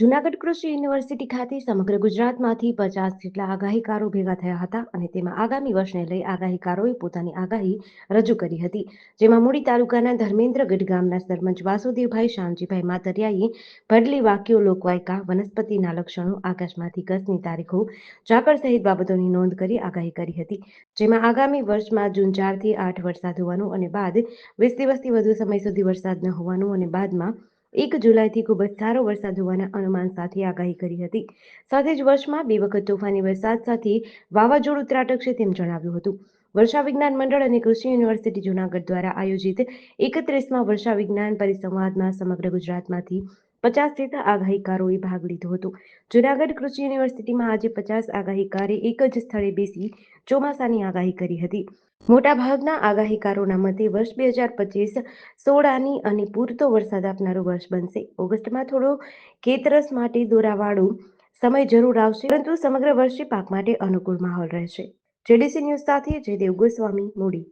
જૂનાગઢ કૃષિ યુનિવર્સિટી ખાતે સમગ્ર ગુજરાતમાંથી પચાસ જેટલા આગાહીકારો ભેગા થયા હતા અને તેમાં આગામી વર્ષને લઈ આગાહીકારોએ પોતાની આગાહી રજૂ કરી હતી. જેમાં મૂડી તાલુકાના ધર્મેન્દ્રગઢ ગામના સરપંચ વાસુદેવભાઈ શામજીભાઈ માતરિયાએ ભડલી વાક્યો લોકવાયકા, વનસ્પતિના લક્ષણો, આકાશમાંથી ગસની તારીખો, ઝાકળ સહિત બાબતોની નોંધ કરી આગાહી કરી હતી. જેમાં આગામી વર્ષમાં જૂન ચારથી આઠ વરસાદ હોવાનું અને બાદ વીસ દિવસથી વધુ સમય સુધી વરસાદ ન હોવાનું અને બાદમાં એક જુલાઈથી ખૂબ જ સારો વરસાદ હોવાના અનુમાન સાથે આગાહી કરી હતી. સાથે જ વર્ષમાં બે વખત તોફાની વરસાદ સાથે વાવાઝોડું ત્રાટકશે તેમ જણાવ્યું હતું. વર્ષા વિજ્ઞાન મંડળ અને કૃષિ યુનિવર્સિટી જુનાગઢ દ્વારા આયોજિત એકત્રીસમાં વર્ષા વિજ્ઞાન પરિસંવાદમાં સમગ્ર ગુજરાતમાંથી પચાસ જેટલા આગાહીકારોએ ભાગ લીધો હતો. જુનાગઢ કૃષિ યુનિવર્સિટીમાં આજે પચાસ આગાહીકારે એક જ સ્થળે બેસી ચોમાસાની આગાહી કરી હતી. મોટાભાગના આગાહીકારોના મતે વર્ષ બે હજાર પચીસ સોળાની અને પૂરતો વરસાદ આપનારું વર્ષ બનશે. ઓગસ્ટમાં થોડો કેતરસ માટે દોરાવાળું સમય જરૂર આવશે, પરંતુ સમગ્ર વર્ષે પાક માટે અનુકૂળ માહોલ રહેશે. જેડીસી ન્યૂઝ સાથે જયદેવ ગોસ્વામી મૂડી.